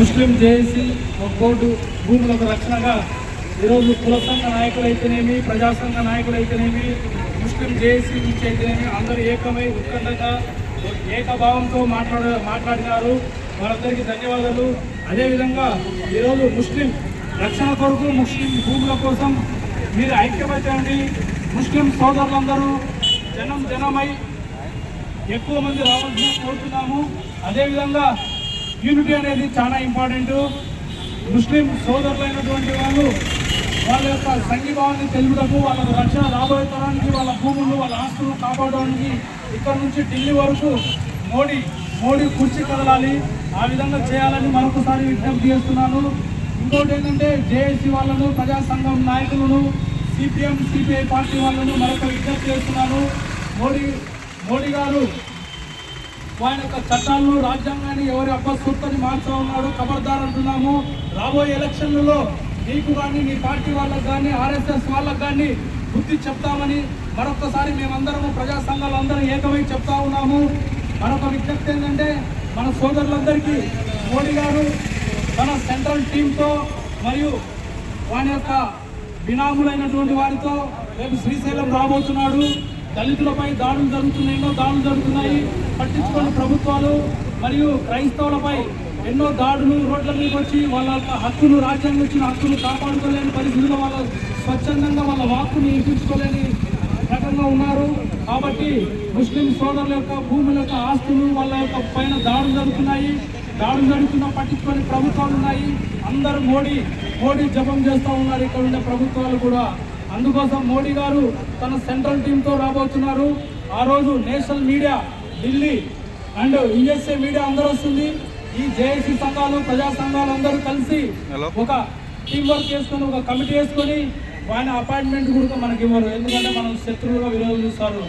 ముస్లిం JAC board భూములకు రక్షణగా ఈరోజు కుల సంఘ నాయకులైతేనేమి ప్రజాసంఘ నాయకులైతేనేమి ముస్లిం జేఏసీ నుంచి అయితేనేమి అందరూ ఏకమై ఉత్కంఠగా ఏకభావంతో మాట్లాడ మాట్లాడినారు. వాళ్ళందరికీ ధన్యవాదాలు. అదేవిధంగా ఈరోజు ముస్లిం రక్షణ కొరకు ముస్లిం భూముల కోసం మీరు ఐక్యమత్యండి. ముస్లిం సోదరులందరూ జనం జనమై ఎక్కువ మంది రావాల్సిన కోరుతున్నాము. అదేవిధంగా యూనిటీ అనేది చాలా ఇంపార్టెంట్. ముస్లిం సోదరులైనటువంటి వాళ్ళు వాళ్ళ యొక్క సంఘీభావాన్ని తెలుపుటకు వాళ్ళ రక్షణ రాబోయే తరానికి వాళ్ళ భూములు వాళ్ళ ఆస్తులు కాపాడడానికి ఇక్కడ నుంచి ఢిల్లీ వరకు మోడీ మోడీ కుర్చీ కదలాలి. ఆ విధంగా చేయాలని మరొకసారి విజ్ఞప్తి చేస్తున్నాను. ఇంకోటి ఏంటంటే జేఏసీ వాళ్ళను ప్రజాసంఘం నాయకులను సిపిఎం సిపిఐ పార్టీ వాళ్ళను మరొక విజ్ఞప్తి చేస్తున్నాను. మోడీ మోడీ గారు ఆయన యొక్క చట్టాలను రాజ్యాంగాన్ని ఎవరి అబ్బసొత్తని మార్చా ఉన్నాడు ఖబర్దార్ అంటున్నాము. రాబోయే ఎలక్షన్లలో నీకు కానీ నీ పార్టీ వాళ్ళకు కానీ ఆర్ఎస్ఎస్ వాళ్ళకు కానీ బుద్ధి చెప్తామని మరొకసారి మేమందరము ప్రజా సంఘాలు ఏకమై చెప్తా ఉన్నాము. మరొక విజ్ఞప్తి ఏంటంటే మన సోదరులందరికీ మోడీ గారు తన సెంట్రల్ టీంతో మరియు వాని యొక్క బినాములైనటువంటి వారితో రేపు శ్రీశైలం రాబోతున్నాడు. దళితులపై దాడులు జరుగుతున్నాయి ఎన్నో దాడులు జరుగుతున్నాయి. పట్టించుకోని ప్రభుత్వాలు మరియు క్రైస్తవులపై ఎన్నో దాడులు రోడ్ల మీద వచ్చి వాళ్ళ యొక్క హక్కులు రాజ్యాంగం ఇచ్చిన హక్కులు కాపాడుకోలేని పరిస్థితుల్లో వాళ్ళ స్వచ్ఛందంగా వాళ్ళ వాక్కుని ఇప్పించుకోలేని రకంగా ఉన్నారు. కాబట్టి ముస్లిం సోదరుల యొక్క భూముల యొక్క ఆస్తులు వాళ్ళ యొక్క పైన దాడులు జరుగుతున్నాయి. దాడులు జరుగుతున్న పట్టించుకొని ప్రభుత్వాలు ఉన్నాయి. అందరూ మోడీ మోడీ జపం చేస్తూ ఉన్నారు. ఇక్కడ ఉండే ప్రభుత్వాలు కూడా అందుకోసం మోడీ గారు తన సెంట్రల్ టీంతో రాబోతున్నారు. ఆ రోజు national media Delhi and USA media అందరూ వస్తుంది. ఈ జేఏసీ సంఘాలు ప్రజా సంఘాలు అందరూ కలిసి ఒక టీం వర్క్ చేసుకొని ఒక కమిటీ వేసుకొని ఆయన అపాయింట్మెంట్ కూడా మనకి ఇవ్వరు. ఎందుకంటే మనం శత్రువులుగా విరోధులు చూస్తారు.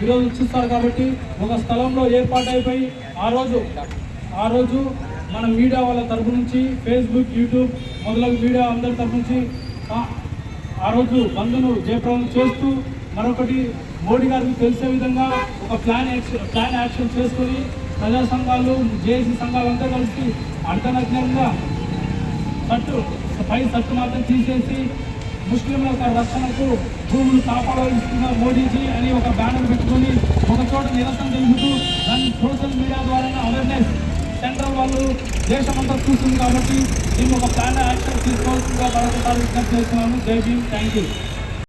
విరోధులు చూస్తారు కాబట్టి ఒక స్థలంలో ఏర్పాటు అయిపోయి ఆ రోజు ఆ రోజు మన మీడియా వాళ్ళ తరపు నుంచి ఫేస్బుక్ యూట్యూబ్ మొదలగు మీడియా అందరి తరపు నుంచి ఆ- రోజు బంద్ను జయప్రదం చేస్తూ మరొకటి మోడీ గారికి తెలిసే విధంగా ఒక ప్లాన్ యాక్షన్ ప్లాన్ యాక్షన్ చేసుకొని ప్రజా సంఘాలు జేఏసీ సంఘాలు అంతా కలిసి అర్ధనగ్నంగా సట్టు పై సట్టు మాత్రం తీసేసి ముస్లింల యొక్క రక్షణకు భూములు కాపాడాల్సిన మోడీజీ అని ఒక బ్యానర్ పెట్టుకొని ఒక చోట నిరసన తెలుపుతూ దాన్ని సోషల్ మీడియా ద్వారా అవేర్నెస్ సెంట్రల్ వాళ్ళు దేశమంతా చూస్తుంది కాబట్టి దీన్ని ఒక ప్లాన్ యాక్షన్ తీసుకోవాల్సిందిగా మరొకసారి విజ్ఞప్తి చేస్తున్నాను జై భీమ్ థ్యాంక్ యూ